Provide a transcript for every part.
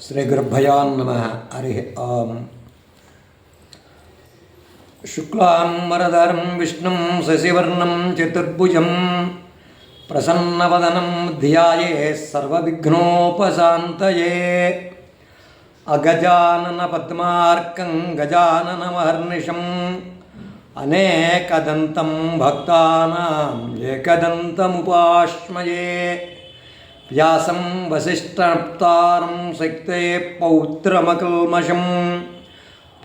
శ్రీగురుభయాన్ నమ హరి ఆం శుక్లాం వరదరం విష్ణుం శశివర్ణం చతుర్భుజం ప్రసన్నవదనం ధ్యాయే సర్వవిఘ్నోపశాంతయే అగజానన పద్మార్కం గజాననమహర్నిశం అనేకదంతం భక్తానాం ఏకదంతముపాశ్మయే వ్యాసం వశిష్టప్తారం శక్తే పౌత్రమకల్మషం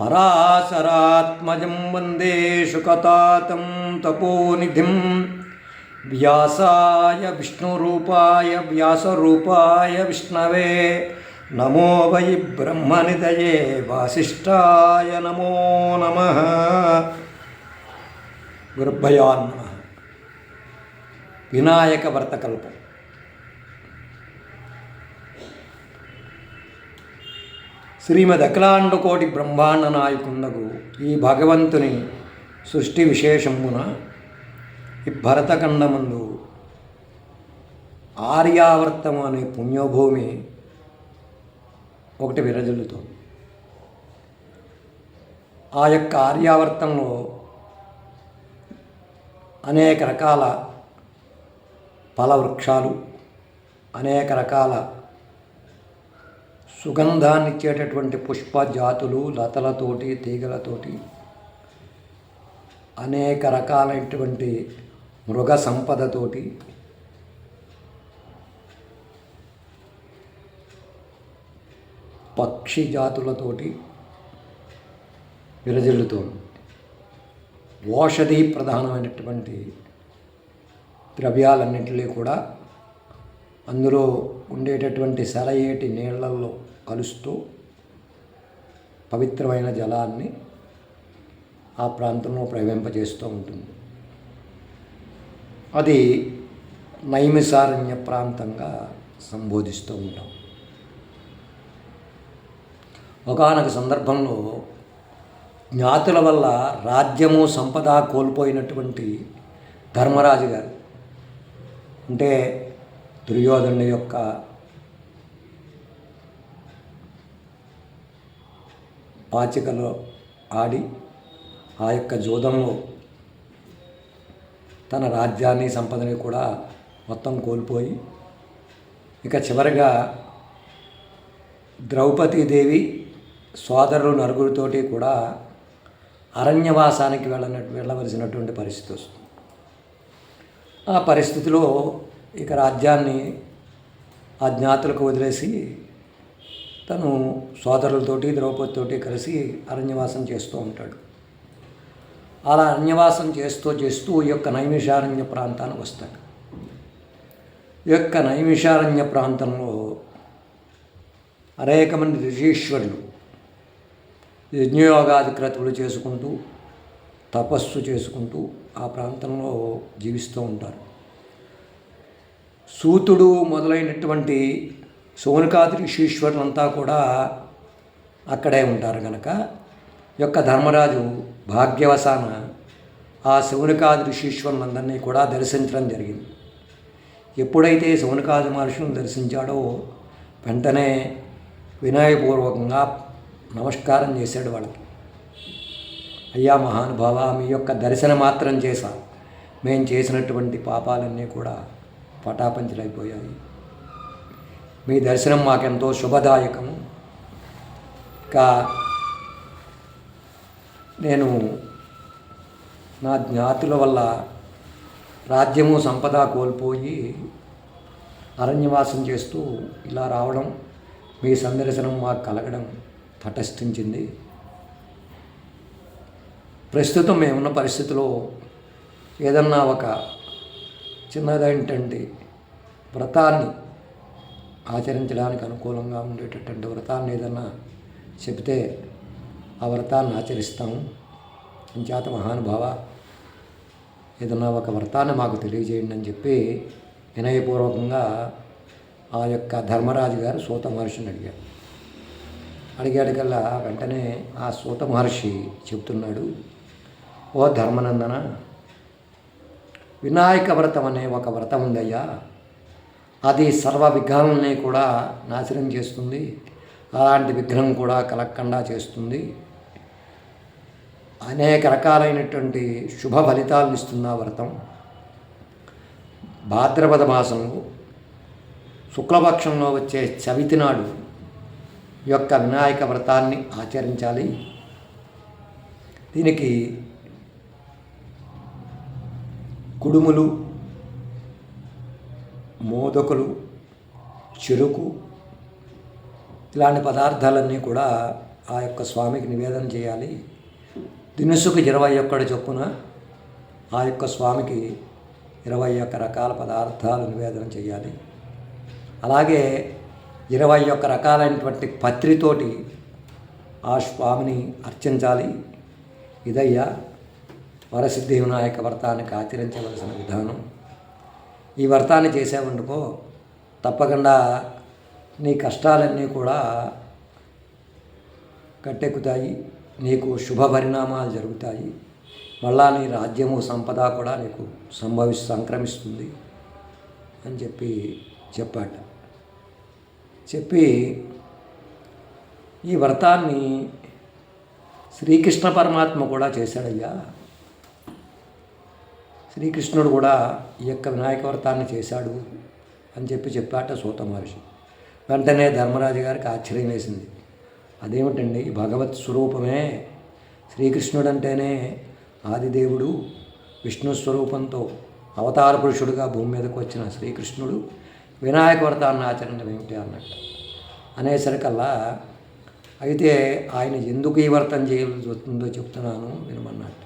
పరాశరాత్మజం వందే శుకతాతం తపోనిధిం. వ్యాసాయ విష్ణురూపాయ వ్యాసరూపాయ విష్ణవే నమో వై బ్రహ్మనిదయే వాసిష్టాయ నమో నమ. గురుభయాన్ నమ. వినాయక వ్రతకల్పం శ్రీమద్ అఖిలాండకోటి బ్రహ్మాండ నాయకున్నకు ఈ భగవంతుని సృష్టి విశేషమున ఈ భరతఖండమందు ఆర్యావర్తం అనే పుణ్యభూమి ఒకటి విరజల్లుతోంది. ఆ యొక్క ఆర్యావర్తంలో అనేక రకాల ఫలవృక్షాలు అనేక రకాల సుగంధాన్ని ఇచ్చేటటువంటి పుష్ప జాతులు లతలతోటి తీగలతోటి అనేక రకాలైనటువంటి మృగ సంపదతోటి పక్షి జాతులతోటి విరజిల్లుతోంది ఓషధి ప్రధానమైనటువంటి ద్రవ్యాలన్నింటినీ కూడా అందులో ఉండేటటువంటి సెలయేటి నీళ్ళలో కలుస్తూ పవిత్రమైన జలాన్ని ఆ ప్రాంతంలో ప్రవహింపజేస్తూ ఉంటుంది. అది నైమిసారణ్య ప్రాంతంగా సంబోధిస్తూ ఉంటాం. ఒకనొక సందర్భంలో జ్ఞాతుల వల్ల రాజ్యము సంపద కోల్పోయినటువంటి ధర్మరాజు గారు అంటే దుర్యోధను యొక్క పాచికలో ఆడి ఆ యొక్క జూదంలో తన రాజ్యాన్ని సంపదని కూడా మొత్తం కోల్పోయి ఇక చివరిగా ద్రౌపదీదేవి సోదరులు నలుగురితోటి కూడా అరణ్యవాసానికి వెళ్ళన వెళ్ళవలసినటువంటి పరిస్థితి వస్తుంది. ఆ పరిస్థితిలో ఇక రాజ్యాన్ని ఆ జ్ఞాతులకు వదిలేసి తను సోదరులతోటి ద్రౌపదితోటి కలిసి అరణ్యవాసం చేస్తూ ఉంటాడు. అలా అరణ్యవాసం చేస్తూ చేస్తూ ఈ యొక్క నైమిషారణ్య ప్రాంతానికి వస్తాడు. ఈ యొక్క నైమిషారణ్య ప్రాంతంలో అనేక మంది ఋషీశ్వరులు యజ్ఞయోగాధిక్రతులు చేసుకుంటూ తపస్సు చేసుకుంటూ ఆ ప్రాంతంలో జీవిస్తూ ఉంటారు. సూతుడు మొదలైనటువంటి సోనకాది ఋషీశ్వరులంతా కూడా అక్కడే ఉంటారు కనుక యొక్క ధర్మరాజు భాగ్యవశాన ఆ శివునికాది ఋషీశ్వరులందరినీ కూడా దర్శించడం జరిగింది. ఎప్పుడైతే శివునికాది మహర్షులను దర్శించాడో వెంటనే వినయపూర్వకంగా నమస్కారం చేశాడు వాళ్ళకి. అయ్యా మహానుభావ మీ యొక్క దర్శనం మాత్రం చేశా. మేము చేసినటువంటి పాపాలన్నీ కూడా పటాపంచలైపోయాయి. మీ దర్శనం మాకెంతో శుభదాయకము. ఇంకా నేను నా జ్ఞాతుల వల్ల రాజ్యము సంపద కోల్పోయి అరణ్యవాసం చేస్తూ ఇలా రావడం మీ సందర్శనం మాకు కలగడం తటస్థించింది. ప్రస్తుతం మేమున్న పరిస్థితిలో ఏదన్నా ఒక చిన్నదేంటండి వ్రతాన్ని ఆచరించడానికి అనుకూలంగా ఉండేటటువంటి వ్రతాన్ని ఏదన్నా చెబితే ఆ వ్రతాన్ని ఆచరిస్తాము. అంచేత మహానుభావ ఏదన్నా ఒక వ్రతాన్ని మాకు తెలియజేయండి అని చెప్పి వినయపూర్వకంగా ఆ యొక్క ధర్మరాజు గారు సూత మహర్షిని అడిగాడు అడిగాడికల్లా వెంటనే ఆ సూత మహర్షి చెబుతున్నాడు ఓ ధర్మనందన వినాయక వ్రతం అనే ఒక వ్రతం ఉందయ్యా. అది సర్వ విఘ్నాలని కూడా నాశనం చేస్తుంది. అలాంటి విఘ్నం కూడా కలగకుండా చేస్తుంది. అనేక రకాలైనటువంటి శుభ ఫలితాలను ఇస్తుంది ఆ వ్రతం. భాద్రపద మాసంలో శుక్లపక్షంలో వచ్చే చవితి నాడు యొక్క వినాయక వ్రతాన్ని ఆచరించాలి. దీనికి కుడుములు మోదకులు చెరుకు ఇలాంటి పదార్థాలన్నీ కూడా ఆ యొక్క స్వామికి నివేదన చేయాలి. దినుసుకు ఇరవై ఒక్కటి చొప్పున ఆ యొక్క స్వామికి ఇరవై ఒక్క రకాల పదార్థాలు నివేదన చేయాలి. అలాగే ఇరవై ఒక్క రకాలైనటువంటి పత్రితోటి ఆ స్వామిని అర్చించాలి. ఇదయ్యా వరసిద్ధి వినాయక వ్రతానికి ఆచరించవలసిన విధానం. ఈ వ్రతాన్ని చేసామనుకో తప్పకుండా నీ కష్టాలన్నీ కూడా కట్టెక్కుతాయి. నీకు శుభ పరిణామాలు జరుగుతాయి. మళ్ళా నీ రాజ్యము సంపద కూడా నీకు సంభవి సంక్రమిస్తుంది అని చెప్పి చెప్పాట చెప్పి ఈ వ్రతాన్ని శ్రీకృష్ణ పరమాత్మ కూడా చేశాడయ్యా. శ్రీకృష్ణుడు కూడా ఈ యొక్క వినాయక వ్రతాన్ని చేశాడు అని చెప్పి చెప్పాట సూత మహర్షి. వెంటనే ధర్మరాజు గారికి ఆశ్చర్యం వేసింది. అదేమిటండి? భగవత్ స్వరూపమే శ్రీకృష్ణుడు అంటేనే ఆదిదేవుడు విష్ణు స్వరూపంతో అవతార పురుషుడుగా భూమి మీదకు వచ్చిన శ్రీకృష్ణుడు వినాయక వ్రతాన్ని ఆచరించడం ఏమిటి అన్నట్టు. అనేసరికల్లా అయితే ఆయన ఎందుకు ఈ వ్రతం చేయాల్సి వస్తుందో చెప్తున్నాను వినమన్నట్టు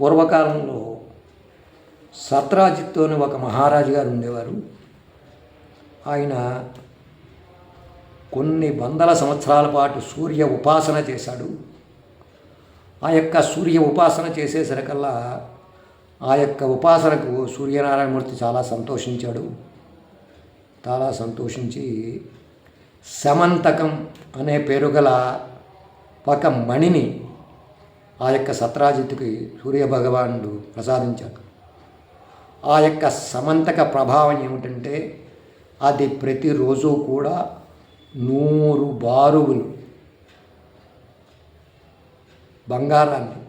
పూర్వకాలంలో సత్రాజిత్తు అని ఒక మహారాజు గారు ఉండేవారు. ఆయన కొన్ని వందల సంవత్సరాల పాటు సూర్య ఉపాసన చేశాడు. ఆ యొక్క సూర్య ఉపాసన చేసేసరికల్లా ఆ యొక్క ఉపాసనకు సూర్యనారాయణమూర్తి చాలా సంతోషించాడు. చాలా సంతోషించి సమంతకం అనే పేరు గల ఒక మణిని ఆ యొక్క సత్రాజిత్తుకి సూర్యభగవానుడు ప్రసాదించాడు. ఆ యొక్క సమంతక ప్రభావం ఏమిటంటే అది ప్రతిరోజు కూడా నూరు బారువులు బంగారాన్ని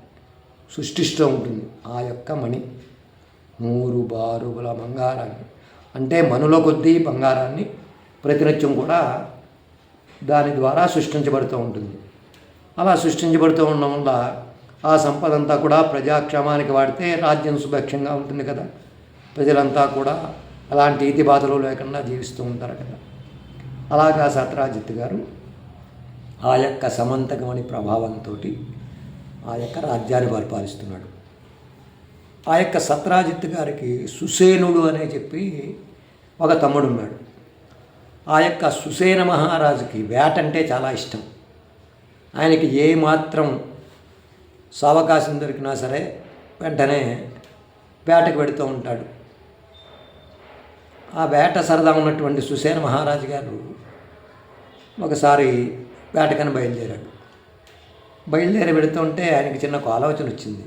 సృష్టిస్తూ ఉంటుంది. ఆ యొక్క మణి నూరు బారువుల బంగారాన్ని. అంటే మనుల కొద్దీ బంగారాన్ని ప్రతినిత్యం కూడా దాని ద్వారా సృష్టించబడుతూ ఉంటుంది. అలా సృష్టించబడుతూ ఉండడం వల్ల ఆ సంపద అంతా కూడా ప్రజాక్షేమానికి వాడితే రాజ్యం సుభిక్షంగా ఉంటుంది కదా. ప్రజలంతా కూడా అలాంటి ఈతి బాధలు లేకుండా జీవిస్తూ ఉంటారు కదా. అలాగా సత్రాజిత్ గారు ఆ యొక్క సమంతకమణి ప్రభావంతో ఆ యొక్క రాజ్యాన్ని పరిపాలిస్తున్నాడు. ఆ యొక్క సత్రాజిత్ గారికి సుసేనుడు అనే చెప్పి ఒక తమ్ముడు ఉన్నాడు. ఆ యొక్క సుసేన మహారాజుకి వేట అంటే చాలా ఇష్టం. ఆయనకి ఏ మాత్రం సావకాశం దొరికినా సరే వెంటనే వేటకు పెడుతూ ఉంటాడు. ఆ వేట సరదా ఉన్నటువంటి సుసేన మహారాజు గారు ఒకసారి వేటకని బయలుదేరాడు. బయలుదేరి పెడుతుంటే ఆయనకి చిన్న ఒక ఆలోచన వచ్చింది.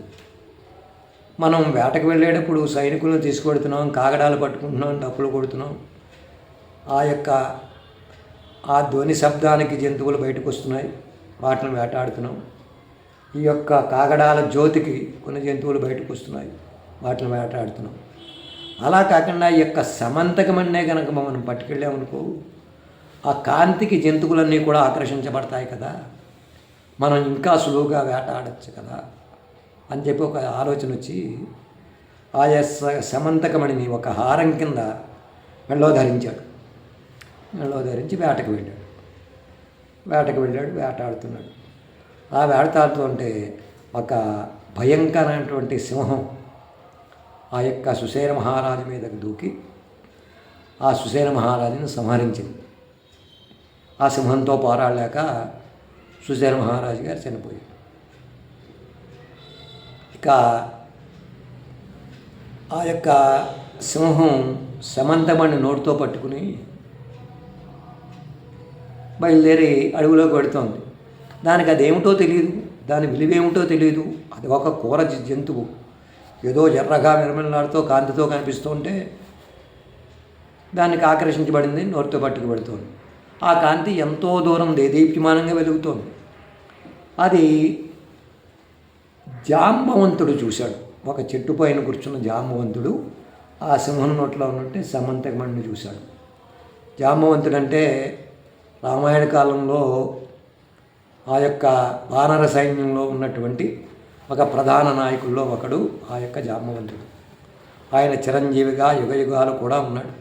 మనం వేటకు వెళ్ళేటప్పుడు సైనికులను తీసుకొడుతున్నాం కాగడాలు పట్టుకుంటున్నాం డప్పులు కొడుతున్నాం. ఆ యొక్క ఆ ధ్వని శబ్దానికి జంతువులు బయటకు వస్తున్నాయి. వాటిని వేటాడుతున్నాం. ఈ యొక్క కాగడాల జ్యోతికి కొన్ని జంతువులు బయటకు వస్తున్నాయి. వాటిని వేటాడుతున్నాం. అలా కాకుండా ఈ యొక్క సమంతకమన్నే కనుక మనం పట్టుకెళ్ళామనుకో ఆ కాంతికి జంతువులన్నీ కూడా ఆకర్షించబడతాయి కదా. మనం ఇంకా సులువుగా వేటాడచ్చు కదా. అని చెప్పి ఒక ఆలోచన వచ్చి ఆయా స- సమంతకమణిని ఒక హారం కింద మెళ్ళో ధరించాడు. మెళ్ళో ధరించి వేటకు వెళ్ళాడు. వేటకు వెళ్ళాడు వేటాడుతున్నాడు. ఆ ఉంటే ఒక భయంకరమైనటువంటి సింహం ఆ యొక్క సుసేన మహారాజు మీదకు దూకి ఆ సుసేన మహారాజుని సంహరించింది. ఆ సింహంతో పోరాడలేక సుసేన మహారాజు గారు చనిపోయారు. ఇక ఆ యొక్క సింహం సమంతమణి నోటితో పట్టుకుని బయలుదేరి అడవిలోకి పెడుతోంది దానికి అదేమిటో తెలియదు. దాని విలువేమిటో తెలియదు. అది ఒక కూర జంతువు. ఏదో ఎర్రగా మిరమిలాడుతూ కాంతితో కనిపిస్తుంటే దానికి ఆకర్షించబడింది నోటితో పట్టుకుబడుతోంది. ఆ కాంతి ఎంతో దూరం దేదీప్యమానంగా వెలుగుతోంది. అది జాంబవంతుడు చూశాడు. ఒక చెట్టు పైన కూర్చున్న జాంబవంతుడు ఆ సింహం నోట్లో ఉన్నట్టే సమంతకమణిని చూశాడు. జాంబవంతుడు అంటే రామాయణ కాలంలో ఆ యొక్క వానర సైన్యంలో ఉన్నటువంటి ఒక ప్రధాన నాయకుల్లో ఒకడు ఆ యొక్క జాంబవంతుడు ఆయన చిరంజీవిగా యుగ యుగాలు కూడా ఉన్నాడు.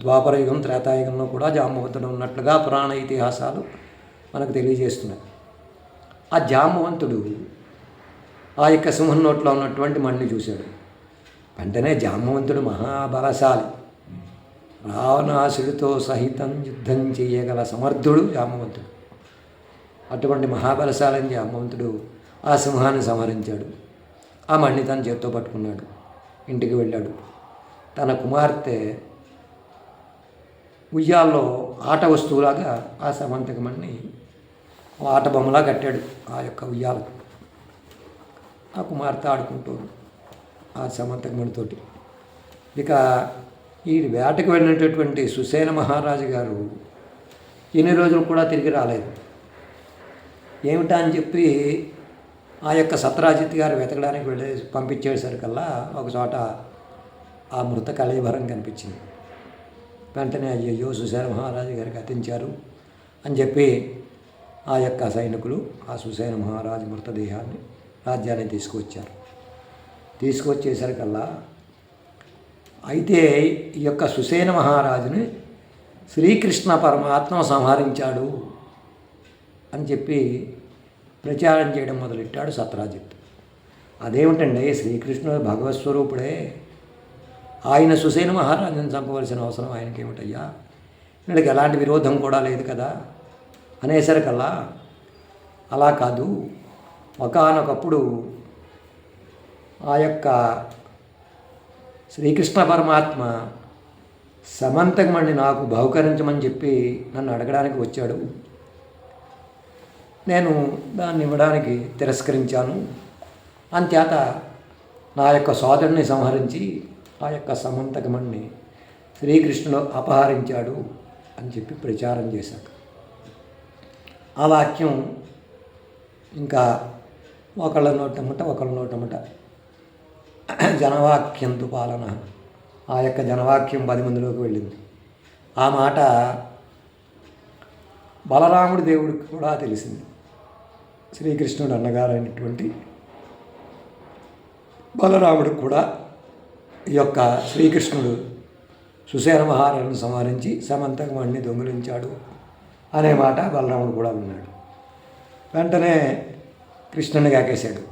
ద్వాపర యుగం త్రేతాయుగంలో కూడా జాంబవంతుడు ఉన్నట్లుగా పురాణ ఇతిహాసాలు మనకు తెలియజేస్తున్నాయి. ఆ జాంబవంతుడు ఆ యొక్క సింహం నోట్లో ఉన్నటువంటి మణిని చూశాడు. వెంటనే జాంబవంతుడు మహాబలశాలి. రావణాసుడితో సహితం యుద్ధం చేయగల సమర్థుడు జామవంతుడు అటువంటి మహాబలశాలని జామవంతుడు ఆ సింహాన్ని సంహరించాడు. ఆ మణ్ణి తన చేత్తో పట్టుకున్నాడు. ఇంటికి వెళ్ళాడు. తన కుమార్తె ఉయ్యాల్లో ఆట వస్తువులాగా ఆ సమంతకమణ్ణి ఆట బొమ్మలా కట్టాడు ఆ యొక్క ఉయ్యాలకు ఆ కుమార్తె ఆడుకుంటూ ఆ సమంతకమణితోటి ఇక ఈ వేటకు వెళ్ళినటువంటి సుసేన మహారాజు గారు ఎన్ని రోజులు కూడా తిరిగి రాలేదు. ఏమిటా అని చెప్పి ఆ యొక్క సత్రాజిత్ గారు వెతకడానికి వెళ్ళి పంపించేసరికల్లా ఒక చోట ఆ మృత కళీభరం కనిపించింది. వెంటనే అయ్యయ్యో సుసేన మహారాజు గారికి అతించారు అని చెప్పి ఆ యొక్క సైనికులు ఆ సుసేన మహారాజు మృతదేహాన్ని రాజ్యాన్ని తీసుకువచ్చారు. తీసుకొచ్చేసరికల్లా అయితే ఈ యొక్క సుసేన మహారాజుని శ్రీకృష్ణ పరమాత్మ సంహరించాడు అని చెప్పి ప్రచారం చేయడం మొదలెట్టాడు సత్రాజిత్. అదేమిటండి శ్రీకృష్ణుడు భగవత్ స్వరూపుడే. ఆయన సుసేన మహారాజుని చంపవలసిన అవసరం ఆయనకి ఏమిటయ్యా? వీళ్ళకి ఎలాంటి విరోధం కూడా లేదు కదా? అనేసరికల్లా అలా కాదు. ఒకానొకప్పుడు ఆ యొక్క శ్రీకృష్ణ పరమాత్మ సమంతకమణి నాకు బహుకరించమని చెప్పి నన్ను అడగడానికి వచ్చాడు. నేను దాన్ని ఇవ్వడానికి తిరస్కరించాను. అంతేత నా యొక్క సోదరుని సంహరించి ఆ యొక్క సమంతకమణ్ణి శ్రీకృష్ణుడు అపహరించాడు అని చెప్పి ప్రచారం చేశాడు. ఆ వాక్యం ఇంకా ఒకళ్ళ నోటముట ఒకళ్ళ నోటముట జనవాక్యంతు పాలన ఆ యొక్క జనవాక్యం పది మందిలోకి వెళ్ళింది. ఆ మాట బలరాముడి దేవుడికి కూడా తెలిసింది. శ్రీకృష్ణుడు అన్నగారైనటువంటి బలరాముడికి కూడా ఈ యొక్క శ్రీకృష్ణుడు సుసేన మహారాజును సంహరించి సమంతకమణ్ణి దొంగిలించాడు అనే మాట బలరాముడు కూడా విన్నాడు. వెంటనే కృష్ణుని కాకేశాడు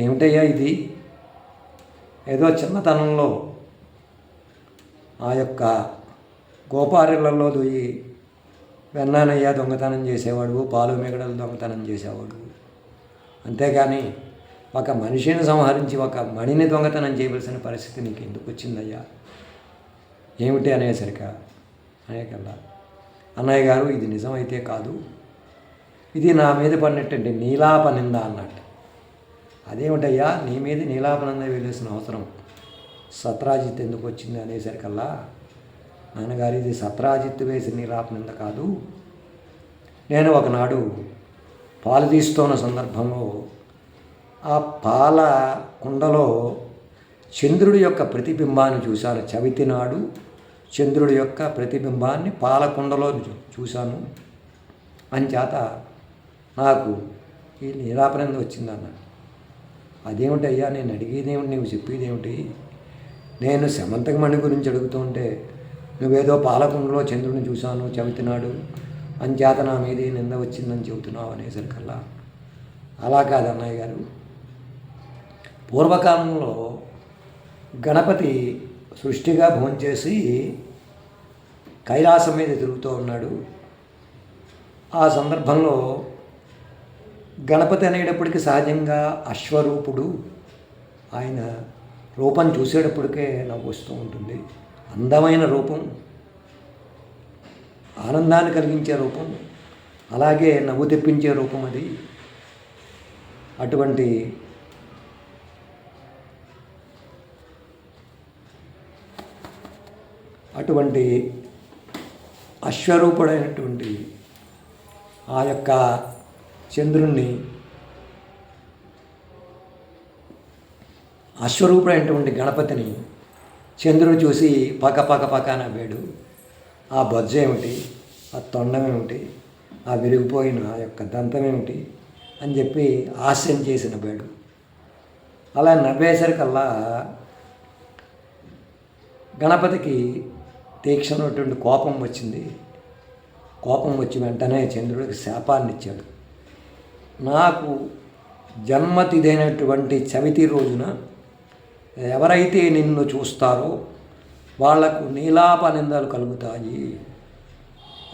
ఏమిటయ్యా ఇది? ఏదో చిన్నతనంలో ఆ యొక్క గోపారిళ్ళలో దొయ్యి వెన్నానయ్య దొంగతనం చేసేవాడు పాలు మిగడలు దొంగతనం చేసేవాడు. అంతేగాని ఒక మనిషిని సంహరించి ఒక మణిని దొంగతనం చేయవలసిన పరిస్థితి నీకు ఎందుకు వచ్చిందయ్యా? ఏమిటి అనేసరిక అనేకల్లా అన్నయ్య గారు ఇది నిజమైతే కాదు. ఇది నా మీద పడినట్టండి నీలా పనిందా అన్నట్టు. అదేమిటయ్యా? నీ మీద నీలాపనంద వెళ్ళేసిన అవసరం. సత్రాజిత్ ఎందుకు వచ్చింది అనేసరికల్లా నాన్నగారు ఇది సత్రాజిత్ వేసిన నీలాపనంద కాదు. నేను ఒకనాడు పాలు తీస్తున్న సందర్భంలో ఆ పాల కుండలో చంద్రుడి యొక్క ప్రతిబింబాన్ని చూశాను. చవితి నాడు చంద్రుడి యొక్క ప్రతిబింబాన్ని పాలకుండలో చూ- చూశాను. అంచేత నాకు ఈ నీలాపనింద వచ్చిందన్నాడు. అదేమిటయ్యా నేను అడిగేదేమిటి నువ్వు చెప్పేదేమిటి? నేను సమంతకమణి గురించి అడుగుతుంటే నువ్వేదో పాలకుండలో చంద్రుని చూశాను చెబుతున్నాడు అంచేత నా మీద నింద వచ్చిందని చెబుతున్నావు అనేసరికల్లా అలా కాదు అన్నయ్య గారు. పూర్వకాలంలో గణపతి సృష్టిగా భోంచేసి కైలాసం మీద తిరుగుతూ ఉన్నాడు. ఆ సందర్భంలో గణపతి అనేటప్పటికి సహజంగా అశ్వరూపుడు. ఆయన రూపం చూసేటప్పటికే నాకు వస్తూ ఉంటుంది. అందమైన రూపం. ఆనందాన్ని కలిగించే రూపం. అలాగే నవ్వు తెప్పించే రూపం అది. అటువంటి అటువంటి అశ్వరూపుడైనటువంటి ఆ యొక్క చంద్రుణ్ణి అశ్వరూపుడైనటువంటి గణపతిని చంద్రుడు చూసి పక పక పక నవ్వాడు. ఆ బొజ్జ ఏమిటి? ఆ తొండం ఏమిటి? ఆ విరిగిపోయిన ఆ యొక్క దంతం ఏమిటి? అని చెప్పి హాస్యం చేసి నవ్వాడు. అలా నవ్వేసరికల్లా గణపతికి తీక్షణమైనటువంటి కోపం వచ్చింది. కోపం వచ్చి వెంటనే చంద్రుడికి శాపాన్ని ఇచ్చాడు నాకు జన్మతిదైనటువంటి చవితి రోజున ఎవరైతే నిన్ను చూస్తారో వాళ్ళకు నీలాప నిందలు కలుగుతాయి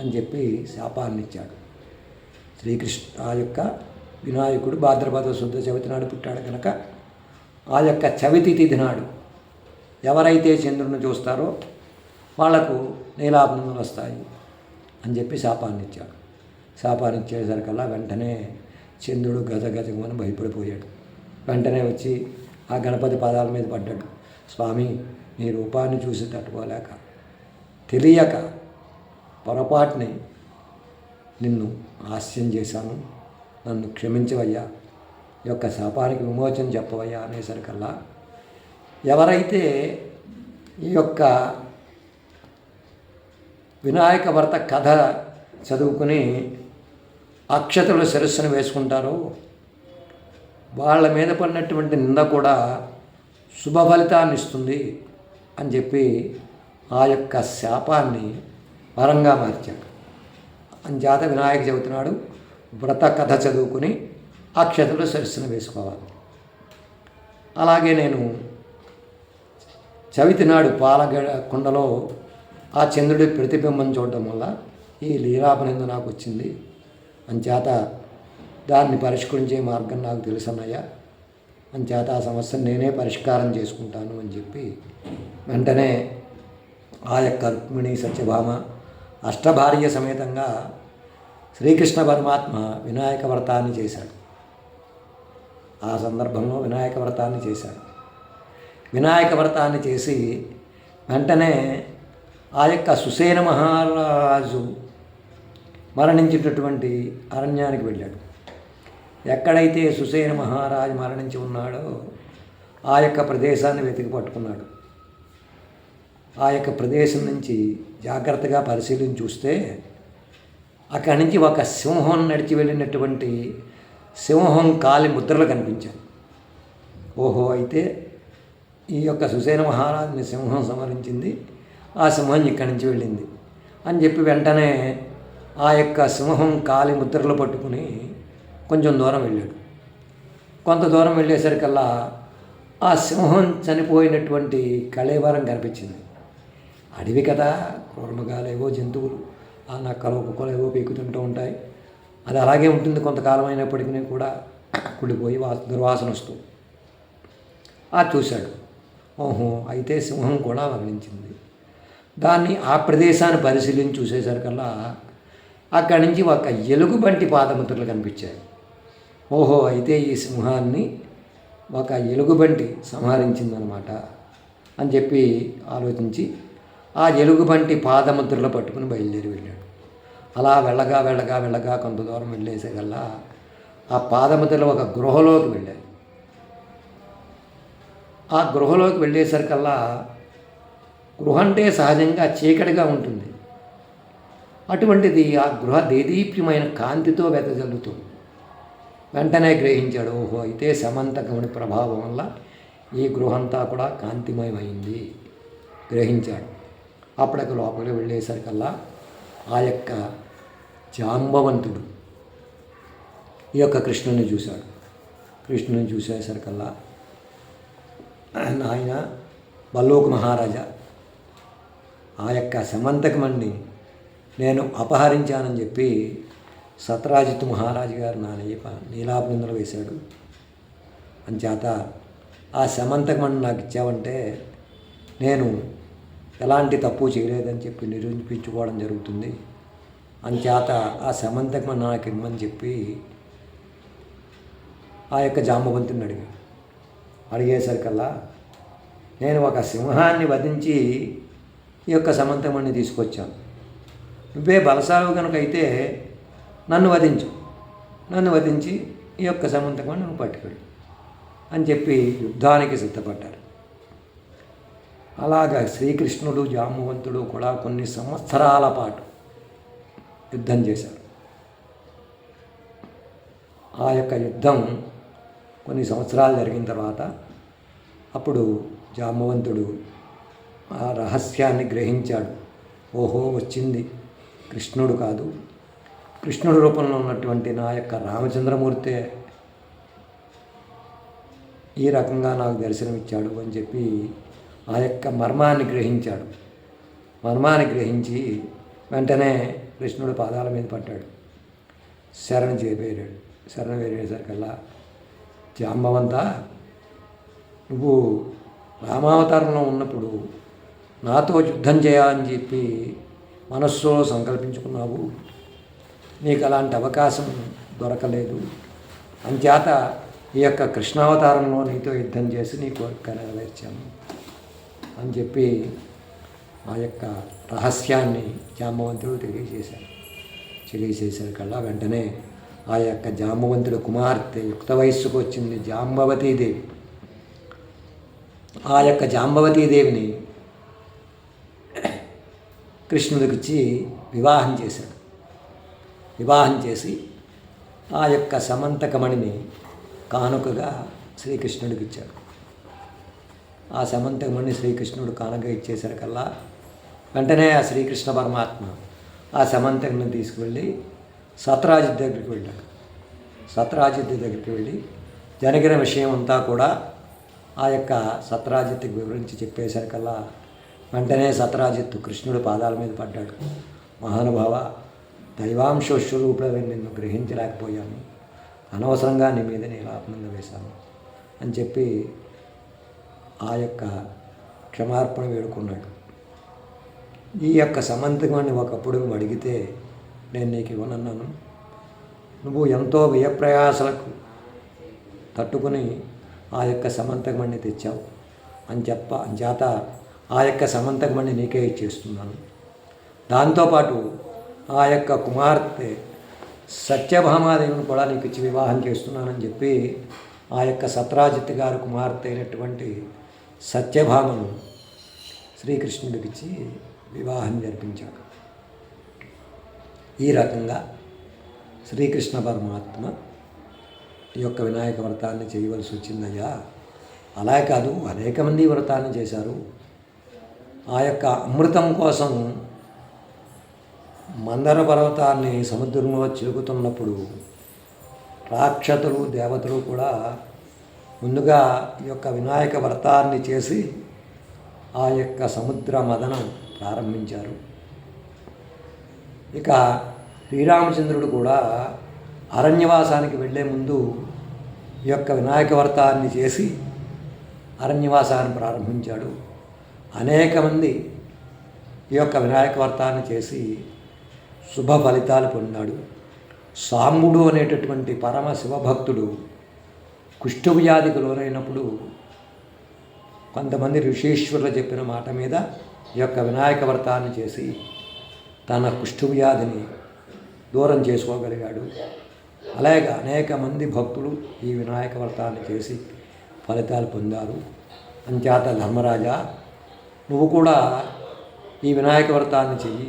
అని చెప్పి శాపాన్ని ఇచ్చాడు శ్రీకృష్ణ ఆ యొక్క వినాయకుడు భాద్రపద శుద్ధ చవితి నాడు పుట్టాడు కనుక ఆ యొక్క చవితి తిథి నాడు ఎవరైతే చంద్రుడిని చూస్తారో వాళ్ళకు నీలాపనిందలు వస్తాయి అని చెప్పి శాపాన్ని ఇచ్చాడు శాపాన్ని ఇచ్చేసరికల్లా వెంటనే చంద్రుడు గజగజమని భయపడిపోయాడు. వెంటనే వచ్చి ఆ గణపతి పాదాల మీద పడ్డాడు. స్వామి నీ రూపాన్ని చూసి తట్టుకోలేక తెలియక పొరపాటుని నిన్ను హాస్యం చేశాను. నన్ను క్షమించవయ్యా. ఈ యొక్క శాపానికి విమోచన చెప్పవయ్యా అనేసరికల్లా ఎవరైతే ఈ యొక్క వినాయక భర్త కథ చదువుకుని అక్షతలు శిరస్సును వేసుకుంటారో. వాళ్ళ మీద పడినటువంటి నింద కూడా శుభ ఫలితాన్ని ఇస్తుంది అని చెప్పి ఆ యొక్క శాపాన్ని వరంగా మార్చాడు అంచేత వినాయక చెబుతున్నాడు వ్రత కథ చదువుకుని అక్షతలు శిరస్సును వేసుకోవాలి. అలాగే నేను చవితి నాడు పాలగడ కుండలో ఆ చంద్రుడి ప్రతిబింబం చూడడం వల్ల ఈ లీలాపనింద నాకు వచ్చింది. అంచేత దాన్ని పరిష్కరించే మార్గం నాకు తెలుసన్నయ్యా. అంచేత ఆ సమస్యను నేనే పరిష్కారం చేసుకుంటాను అని చెప్పి వెంటనే ఆ యొక్క రుక్మిణి సత్యభామ అష్టభార్య సమేతంగా శ్రీకృష్ణ పరమాత్మ వినాయక వ్రతాన్ని చేశాడు. ఆ సందర్భంలో వినాయక వ్రతాన్ని చేశాడు. వినాయక వ్రతాన్ని చేసి వెంటనే ఆ యొక్క సుసేన మహారాజు మరణించినటువంటి అరణ్యానికి వెళ్ళాడు. ఎక్కడైతే సుసేన మహారాజు మరణించి ఉన్నాడో ఆ యొక్క ప్రదేశాన్ని వెతికి పట్టుకున్నాడు. ఆ యొక్క ప్రదేశం నుంచి జాగ్రత్తగా పరిశీలించి చూస్తే అక్కడి నుంచి ఒక సింహం నడిచి వెళ్ళినటువంటి సింహం కాలి ముద్రలు కనిపించాయి. ఓహో అయితే ఈ యొక్క సుసేన మహారాజుని సింహం సంహరించింది. ఆ సింహం ఇక్కడి నుంచి వెళ్ళింది. అని చెప్పి వెంటనే ఆ యొక్క సింహం కాలి ముద్రలు పట్టుకుని కొంచెం దూరం వెళ్ళాడు. కొంత దూరం వెళ్ళేసరికల్లా ఆ సింహం చనిపోయినటువంటి కళేవరం కనిపించింది. అడవి కదా క్రూరమృగాలేవో జంతువులు ఆ నక్కలు కుక్కలు ఏవో పీకుతుంటూ ఉంటాయి. అది అలాగే ఉంటుంది కొంతకాలం అయినప్పటికీ కూడా కుళ్ళిపోయి వా దుర్వాసన వస్తూ. ఆ చూశాడు. ఓహో అయితే సింహం కూడా మరణించింది. దాన్ని ఆ ప్రదేశాన్ని పరిశీలించి చూసేసరికల్లా అక్కడి నుంచి ఒక ఎలుగుబంటి పాదముద్రలు కనిపించాయి. ఓహో అయితే ఈ సింహాన్ని ఒక ఎలుగుబంటి సంహరించిందనమాట అని చెప్పి ఆలోచించి ఆ ఎలుగుబంటి పాదముద్రలు పట్టుకుని బయలుదేరి వెళ్ళాడు. అలా వెళ్ళగా వెళ్ళగా వెళ్ళగా కొంత దూరం వెళ్ళేసేకల్లా ఆ పాదముద్రలు ఒక గృహలోకి వెళ్ళాయి. ఆ గృహలోకి వెళ్ళేసరికల్లా గృహ అంటే సహజంగా చీకటిగా ఉంటుంది. అటువంటిది ఆ గృహ దేదీప్యమైన కాంతితో వెదజల్లుతుంది. వెంటనే గ్రహించాడు ఓహో అయితే సమంతకముని ప్రభావం వల్ల ఈ గృహంతా కూడా కాంతిమయమైంది. గ్రహించాడు. అప్పటికి లోపలికి వెళ్ళేసరికల్లా ఆ యొక్క జాంబవంతుడు ఈ యొక్క కృష్ణుని చూశాడు. కృష్ణుని చూసేసరికల్లా ఆయన బల్లోక్ మహారాజా ఆ యొక్క సమంతకమండి నేను అపహరించానని చెప్పి సత్రాజిత్ మహారాజు గారు నా నీప వేశాడు. అంచేత ఆ సమంతకమణ్ణి నాకు ఇచ్చావంటే నేను ఎలాంటి తప్పు చేయలేదని చెప్పి నిరూపించుకోవడం జరుగుతుంది. అంచేత ఆ సమంతకమణ్ణి నాకు ఇమ్మని చెప్పి ఆ యొక్క జాంబవంతుని అడిగాడు అడిగేసరికల్లా నేను ఒక సింహాన్ని వధించి ఈ యొక్క సమంతమణ్ణి తీసుకొచ్చాను. నువ్వే బలసాలు కనుక అయితే నన్ను వధించు. నన్ను వధించి ఈ యొక్క సమంతకం నువ్వు పట్టుకెళ్ళు అని చెప్పి యుద్ధానికి సిద్ధపడ్డారు. అలాగా శ్రీకృష్ణుడు జామవంతుడు కూడా కొన్ని సంవత్సరాల పాటు యుద్ధం చేశారు. ఆ యొక్క యుద్ధం కొన్ని సంవత్సరాలు జరిగిన తర్వాత అప్పుడు జామవంతుడు ఆ రహస్యాన్ని గ్రహించాడు. ఓహో వచ్చింది. కృష్ణుడు కాదు. కృష్ణుడి రూపంలో ఉన్నటువంటి నా యొక్క రామచంద్రమూర్తే ఈ రకంగా నాకు దర్శనమిచ్చాడు అని చెప్పి ఆ యొక్క మర్మాన్ని గ్రహించాడు. మర్మాన్ని గ్రహించి వెంటనే కృష్ణుడు పాదాల మీద పడ్డాడు. శరణ చేపేరాడు శరణ వేరేసరికల్లా జాంబవంతా నువ్వు రామావతారంలో ఉన్నప్పుడు నాతో యుద్ధం చేయాలని చెప్పి మనస్సులో సంకల్పించుకున్నావు. నీకు అలాంటి అవకాశం దొరకలేదు. అంచేత ఈ యొక్క కృష్ణావతారంలో నీతో యుద్ధం చేసి నీ కోరిక నెరవేర్చాను అని చెప్పి ఆ యొక్క రహస్యాన్ని జాంబవంతుడు తెలియజేశాడు తెలియజేసరికల్లా వెంటనే ఆ యొక్క జాంబవంతుడి కుమార్తె యుక్త వయస్సుకు వచ్చింది జాంబవతీదేవి. ఆ యొక్క జాంబవతీదేవిని కృష్ణుడికిచ్చి వివాహం చేశాడు. వివాహం చేసి ఆ యొక్క సమంతకమణిని కానుకగా శ్రీకృష్ణుడికి ఇచ్చాడు. ఆ సమంతకమణి శ్రీకృష్ణుడు కానుక ఇచ్చేసరికల్లా వెంటనే ఆ శ్రీకృష్ణ పరమాత్మ ఆ సమంతకని తీసుకువెళ్ళి సత్రాజిత్ దగ్గరికి వెళ్ళాడు. సత్రాజిత్ దగ్గరికి వెళ్ళి జరిగిన విషయం అంతా కూడా ఆ యొక్క సత్రాజిత్కి వివరించి చెప్పేసరికల్లా వెంటనే సతరాజిత్తు కృష్ణుడి పాదాల మీద పడ్డాడు. మహానుభావ దైవాంశ స్వరూపుడని నిన్ను గ్రహించలేకపోయాను. అనవసరంగా నీ మీద నేను ఆత్మంగా వేశాను అని చెప్పి ఆ యొక్క క్షమార్పణ వేడుకున్నాడు. ఈ యొక్క సమంతకాన్ని ఒకప్పుడు అడిగితే నేను నీకు ఇవ్వనన్నాను. నువ్వు ఎంతో వ్యయప్రయాసలకు తట్టుకుని ఆ యొక్క సమంతకమణ్ణి తెచ్చావు అని చెప్ప అంచేత ఆ యొక్క సమంతకమణి నీకే ఇచ్చేస్తున్నాను. దాంతోపాటు ఆ యొక్క కుమార్తె సత్యభామాదేవిని కూడా నీకు ఇచ్చి వివాహం చేస్తున్నానని చెప్పి ఆ యొక్క సత్రాజిత్ గారి కుమార్తె అయినటువంటి సత్యభామను శ్రీకృష్ణుడికి ఇచ్చి వివాహం జరిపించాడు. ఈ రకంగా శ్రీకృష్ణ పరమాత్మ ఈ యొక్క వినాయక వ్రతాన్ని చేయవలసి వచ్చిందయ్యా. అలా కాదు అనేక మంది వ్రతాన్ని చేశారు. ఆ యొక్క అమృతం కోసం మందర పర్వతాన్ని సముద్రంలో చిలుకుతున్నప్పుడు రాక్షతులు దేవతలు కూడా ముందుగా ఈ యొక్క వినాయక వ్రతాన్ని చేసి ఆ యొక్క సముద్ర మదనం ప్రారంభించారు. ఇక శ్రీరామచంద్రుడు కూడా అరణ్యవాసానికి వెళ్ళే ముందు ఈ యొక్క వినాయక వ్రతాన్ని చేసి అరణ్యవాసాన్ని ప్రారంభించాడు. అనేక మంది ఈ యొక్క వినాయక వ్రతాన్ని చేసి శుభ ఫలితాలు పొందాడు. సాంబుడు అనేటటువంటి పరమ శివభక్తుడు కుష్ఠవ్యాధికి లోనైనప్పుడు కొంతమంది ఋషీశ్వరులు చెప్పిన మాట మీద ఈ యొక్క వినాయక వ్రతాన్ని చేసి తన కుష్ఠవ్యాధిని దూరం చేసుకోగలిగాడు. అలాగే అనేక మంది భక్తులు ఈ వినాయక వ్రతాన్ని చేసి ఫలితాలు పొందారు. అంచేత ధర్మరాజా నువ్వు కూడా ఈ వినాయక వ్రతాన్ని చెయ్యి.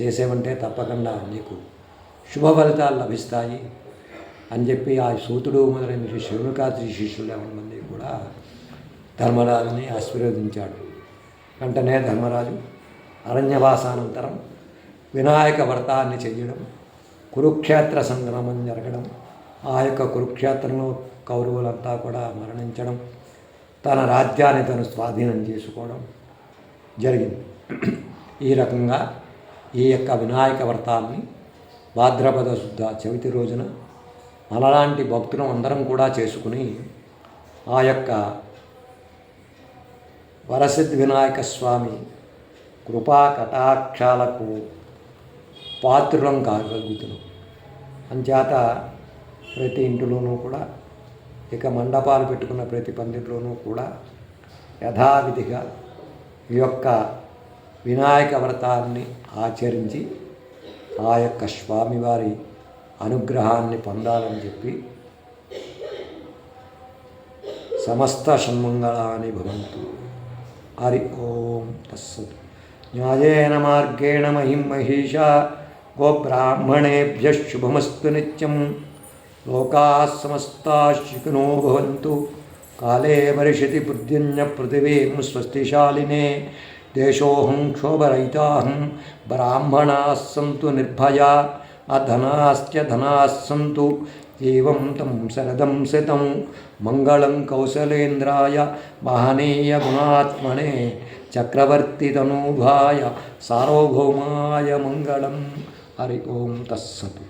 చేసేవంటే తప్పకుండా నీకు శుభ ఫలితాలు లభిస్తాయి అని చెప్పి ఆ సూతుడు మొదలైన శివునికాత్రి శిష్యులు ఎవరి మంది కూడా ధర్మరాజుని ఆశీర్వదించాడు వెంటనే ధర్మరాజు అరణ్యవాసానంతరం వినాయక వ్రతాన్ని చెయ్యడం కురుక్షేత్ర సంగ్రామం జరగడం ఆ యొక్క కురుక్షేత్రంలో కౌరవులంతా కూడా మరణించడం తన రాజ్యాన్ని తను స్వాధీనం చేసుకోవడం జరిగింది. ఈ రకంగా ఈ యొక్క వినాయక వ్రతాన్ని భాద్రపద శుద్ధ చవితి రోజున మనలాంటి భక్తులు అందరం కూడా చేసుకుని ఆ యొక్క వరసిద్ధి వినాయక స్వామి కృపా కటాక్షాలకు పాత్రులం కాగలుగుతున్నాం. అంచేత ప్రతి ఇంటిలోనూ కూడా ఇక మండపాలు పెట్టుకున్న ప్రతి పందిట్లోనూ కూడా యథావిధిగా ఈ యొక్క వినాయక వ్రతాన్ని ఆచరించి ఆ యొక్క స్వామివారి అనుగ్రహాన్ని పొందాలని చెప్పి సమస్త షణ్మంగళాని భవంతు. హరి ఓం తస్సత్. న్యాయేన మార్గేణ మహిం మహిష గోబ్రాహ్మణేభ్య శుభమస్తు నిత్యం. లోకా సమస్తా శిఖినో భవంతు. काले वर्षति बुद्धिन्न पृथिवी स्वस्तिशालिने। देशोऽहं क्षोभरहिताहं, ब्राह्मणाः सन्तु निर्भया, अधनाश्च धनाः सन्तु, एवं तं शरदं सितं। मङ्गलं कौशलेन्द्राय महनीयगुणात्मने चक्रवर्तितनूभाय सार्वभौमाय मङ्गलं। हरि ओं, तत्सत्।